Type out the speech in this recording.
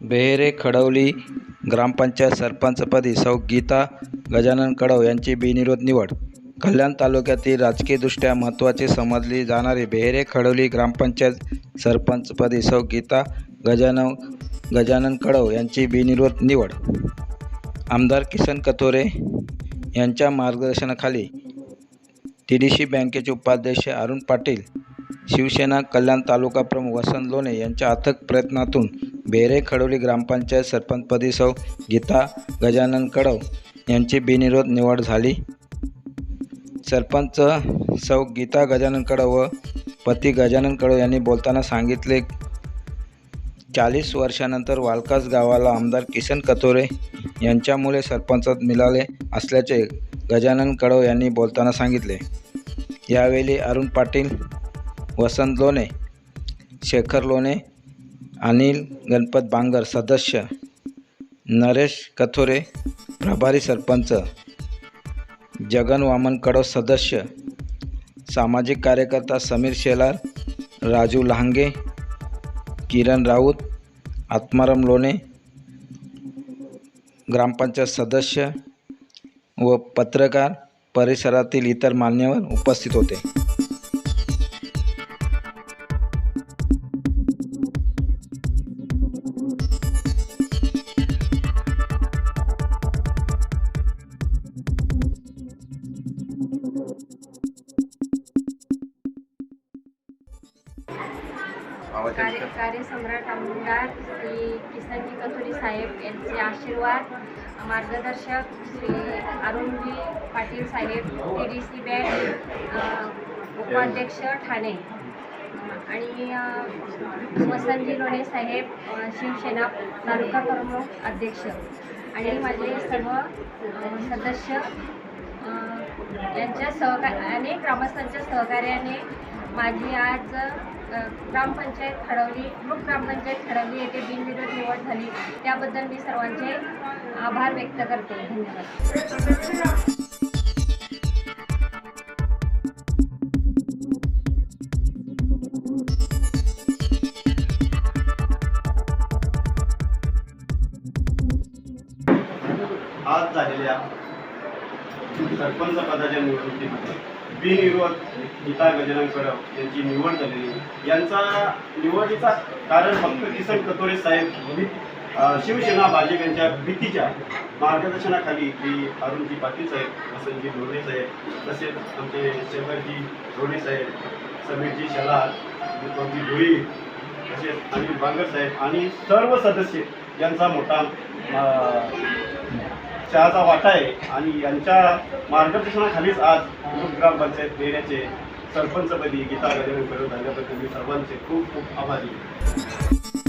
बेरे खडवली. ग्रामपंचायत सरपंचपदी सौ गीता गजानन कडव यांची बिनविरोध निवड. कल्याण तालुक्यातील राजकीयदृष्ट्या महत्त्वाचे समजली जाणारी बेहेरे खडवली ग्रामपंचायत सरपंचपदी सौ गीता गजानन गजानन कडव यांची बिनविरोध निवड. आमदार किसन कथोरे यांच्या मार्गदर्शनाखाली टी डी सी बँकेचे उपाध्यक्ष अरुण पाटील शिवसेना कल्याण तालुका प्रमुख वसंत लोणे यांच्या अथक प्रयत्नातून बेरे खडोली ग्रामपंचायत सरपंचपदी सौ गीता गजानन कडव यांची बिनविरोध निवड झाली. सरपंच सौ गीता गजानन कडव व पती गजानन कडव यांनी बोलताना सांगितले चाळीस वर्षानंतर वालकास गावाला आमदार किसन कथोरे यांच्यामुळे सरपंचात मिळाले असल्याचे गजानन कडव यांनी बोलताना सांगितले. यावेळी अरुण पाटील वसंत लोणे शेखर लोणे अनिल गणपत बांगर सदस्य नरेश कथोरे प्रभारी सरपंच जगन वामन कडव सदस्य सामाजिक कार्यकर्ता समीर शेलार राजू लहांगे किरण राऊत आत्माराम लोणे ग्रामपंचायत सदस्य व पत्रकार परिसरातील इतर मान्यवर उपस्थित होते. कार्य कार्यसम्राट आमदार श्री किसनजी कथोरी साहेब यांचे आशीर्वाद. मार्गदर्शक श्री अरुणजी पाटील साहेब टी डी सी बँक उपाध्यक्ष ठाणे. आणि वसंतजी लोणे साहेब शिवसेना तालुका प्रमुख अध्यक्ष. आणि माझे सर्व सदस्य यांच्या सहका अनेक ग्रामस्थांच्या सहकार्याने माझी आज ग्रामपंचायत खडवली ग्रुप ग्रामपंचायत खडवली येथे बिनविरोध निवड झाली. त्याबद्दल मी सर्वांचे आभार व्यक्त करते. धन्यवाद. आज झालेल्या सरपंच पदाच्या निवडणुकीमध्ये बिनविरोध गीता गजानन यांची निवड झालेली. यांचा निवडीचा कारण फक्त किसन कतोरे साहेब शिवसेना भाजप यांच्या भीतीच्या मार्गदर्शनाखाली की अरुणजी पाटील साहेब वसंतजी ढोणे साहेब तसेच आमचे शेखरजी ढोणे साहेब समीरजी शलार दीपकजी ढोळी तसेच अनिल बांगर साहेब आणि सर्व सदस्य यांचा मोठा चहाचा वाटा आहे आणि यांच्या मार्गदर्शनाखालीच आज ग्रामपंचायत देण्याचे सरपंचपदी गीता गजानन करत झाल्याबद्दल मी सर्वांचे खूप खूप आभारी. आहे